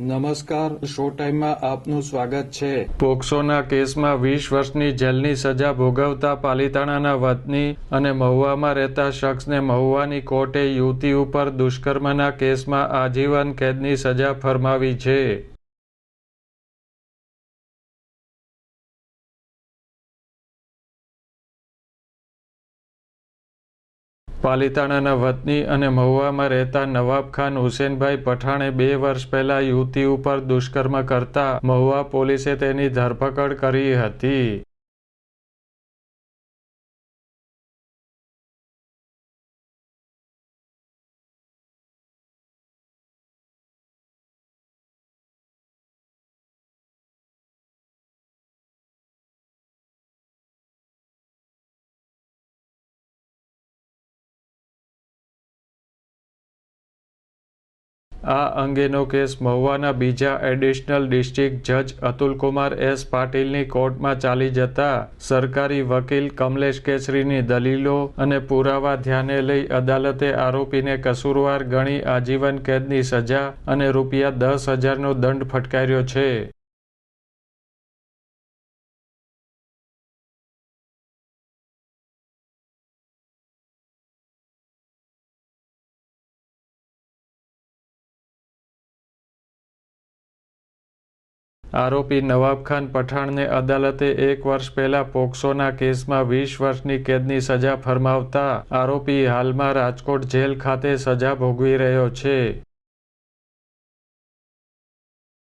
નમસ્કાર, શો ટાઈમમાં આપનું સ્વાગત છે. પોક્સોના કેસમાં વીસ વર્ષની જેલની સજા ભોગવતા પાલિતાણાના વતની અને મહુવામાં રહેતા શખ્સને મહુવાની કોર્ટે યુવતી ઉપર દુષ્કર્મના કેસમાં આજીવન કેદની સજા ફરમાવી છે. પાલિતાણાના વતની અને મહુવામાં રહેતા નવાબ ખાન હુસેનભાઈ પઠાણે બે વર્ષ પહેલા યુવતી ઉપર દુષ્કર્મ કરતા મહુવા પોલીસે તેની ધરપકડ કરી હતી. આ અંગેનો કેસ મહુવાના બીજા એડિશનલ ડિસ્ટ્રિક્ટ જજ અતુલકુમાર એસ પાટીલની કોર્ટમાં ચાલી જતા સરકારી વકીલ કમલેશ કેસરીની દલીલો અને પુરાવા ધ્યાને લઈ અદાલતે આરોપીને કસૂરવાર ગણી આજીવન કેદની સજા અને રૂપિયા દસ હજારનો દંડ ફટકાર્યો છે. આરોપી નવાબખાન પઠાણને અદાલતે એક વર્ષ પહેલા પોક્સોના કેસમાં વીસ વર્ષની કેદની સજા ફરમાવતા આરોપી હાલમાં રાજકોટ જેલ ખાતે સજા ભોગવી રહ્યો છે.